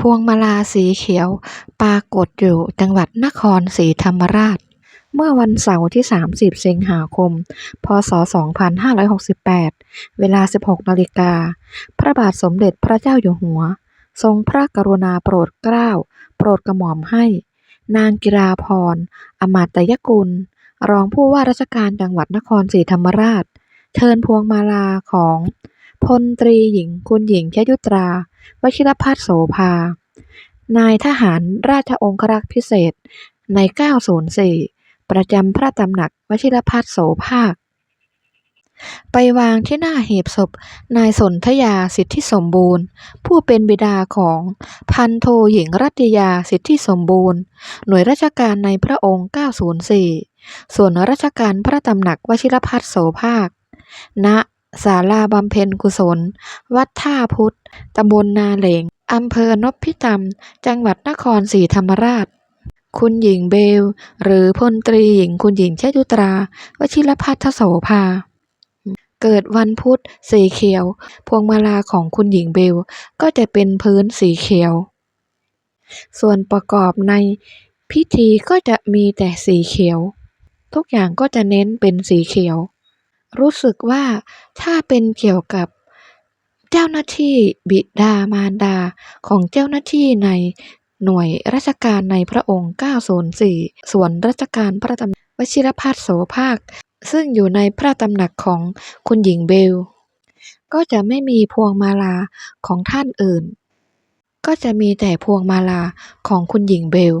พวงมาลาสีเขียว ปรากฏอยู่จังหวัดนครศรีธรรมราช เมื่อวันเสาร์ที่ 30 สิงหาคม พ.ศ.2568 เวลา 16นาฬิกา พระบาทสมเด็จพระเจ้าอยู่หัว ทรงพระกรุณาโปรดเกล้า โปรดกระหม่อมให้ นางกิราพร อมาตยกุล รองผู้ว่าราชการจังหวัดนครศรีธรรมราช เชิญพวงมาลาของพลตรีหญิงคุณหญิงชยุตรา วชิรพัฒน์โสภา นายทหารราชองครักษ์พิเศษใน 904 ประจำพระตำหนักวชิรพัฒน์โสภาค ไปวางที่หน้าหีบศพ นายสนธยาสิทธิสมบูรณ์ ผู้เป็นบิดาของพันโทหญิงรัตยาสิทธิสมบูรณ์ หน่วยราชการในพระองค์ 904 ส่วนราชการพระตำหนักวชิรพัฒน์โสภาคณ ศาลาบำเพ็ญกุศล วัดท่าพุทธ ตำบลนาเหลง อำเภอนพิตำ จังหวัดนครศรีธรรมราช คุณหญิงเบล หรือพลตรีหญิงคุณหญิงเชยุตรา วชิรพัฒโสภา เกิดวันพุธสีเขียว พวงมาลาของคุณหญิงเบล ก็จะเป็นพื้นสีเขียว ส่วนประกอบในพิธีก็จะมีแต่สีเขียว ทุกอย่างก็จะเน้นเป็นสีเขียว รู้สึกว่าถ้าเป็นเกี่ยวกับเจ้าหน้าที่บิดามารดาของเจ้าหน้าที่ในหน่วยราชการในพระองค์ 904 ส่วนราชการพระตำหนักวชิรพัฒโสภาค ซึ่งอยู่ในพระตำหนักของคุณหญิงเบล ก็จะไม่มีพวงมาลาของท่านอื่น ก็จะมีแต่พวงมาลาของคุณหญิงเบล